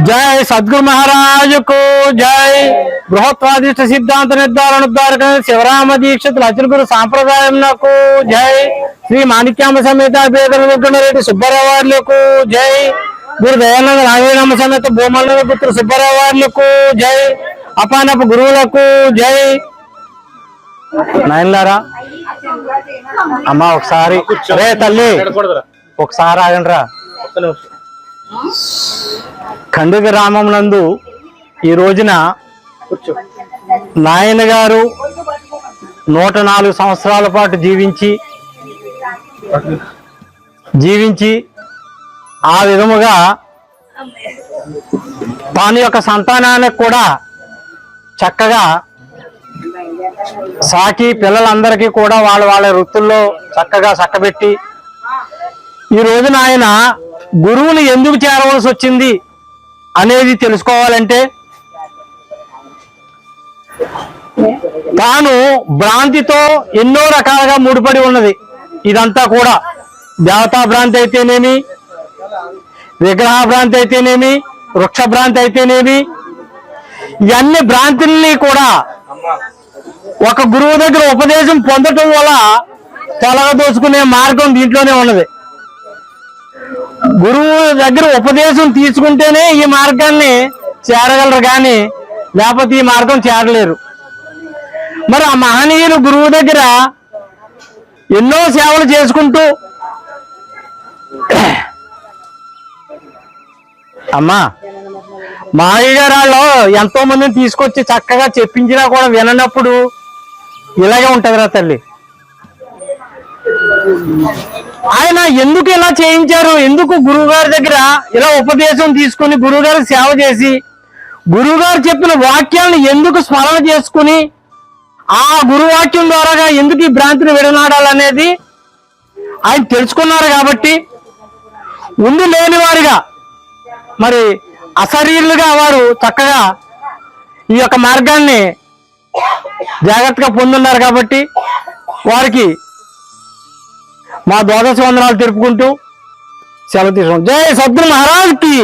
జై సద్గురు మహారాజుకు జై బృహత్వాదిష్ట సిద్ధాంత నిర్ధారణ ద్వారక శివరామ దీక్షితులు అచల గురు సాంప్రదాయం నాకు జై శ్రీ మాణిక్యామ సమేత రెడ్డి సుబ్బారావు వార్లకు జై గురు దయానంద నాగేనమ్మ సమేత భూమల్ల పుత్ర సుబ్బారావు వార్లకు జై అపానపు గురువులకు జై. నాయనలారా అమ్మా ఒకసారి రే తల్లి ఒకసారి ఆగండి రా ఖండిక గ్రామం నందు ఈ రోజున నాయన గారు నూట నాలుగు సంవత్సరాల పాటు జీవించి జీవించి ఆ విధముగా తాను యొక్క సంతానానికి కూడా చక్కగా సాకి పిల్లలందరికీ కూడా వాళ్ళ వాళ్ళ వృత్తుల్లో చక్కగా చక్కబెట్టి ఈ రోజున ఆయన గురువుని ఎందుకు చేరవలసి వచ్చింది అనేది తెలుసుకోవాలంటే తాను భ్రాంతితో ఎన్నో రకాలుగా ముడిపడి ఉన్నది. ఇదంతా కూడా దేవతా భ్రాంతి అయితేనేమి విగ్రహ భ్రాంతి అయితేనేమి వృక్ష భ్రాంతి అయితేనేమి ఇవన్నీ భ్రాంతుల్ని కూడా ఒక గురువు దగ్గర ఉపదేశం పొందటం వల్ల తొలగదోచుకునే మార్గం దీంట్లోనే ఉన్నది. గురువు దగ్గర ఉపదేశం తీసుకుంటేనే ఈ మార్గాన్ని చేరగలరు కానీ లేకపోతే ఈ మార్గం చేరలేరు. మరి ఆ మహనీయులు గురువు దగ్గర ఎన్నో సేవలు చేసుకుంటూ అమ్మా మాయగారాల్లో ఎంతో మందిని తీసుకొచ్చి చక్కగా చెప్పించినా కూడా విననప్పుడు ఇలాగే ఉంటుందిరా తల్లి. ఆయన ఎందుకు ఇలా చేయించారు? ఎందుకు గురువు గారి దగ్గర ఇలా ఉపదేశం తీసుకుని గురువు గారికి సేవ చేసి గురువు గారు చెప్పిన వాక్యాలను ఎందుకు స్మరణ చేసుకుని ఆ గురువాక్యం ద్వారాగా ఎందుకు ఈ భ్రాంతిని విడనాడాలనేది ఆయన తెలుసుకున్నారు కాబట్టి ముందు లేని వారిగా మరి అశరీరులుగా వారు చక్కగా ఈ యొక్క మార్గాన్ని జాగ్రత్తగా పొందున్నారు కాబట్టి వారికి మా ద్వాదశ వందనాలు తెలుపుకుంటూ సెలవు తీసుకుంటాం. జై సద్గురు మహారాజ్కి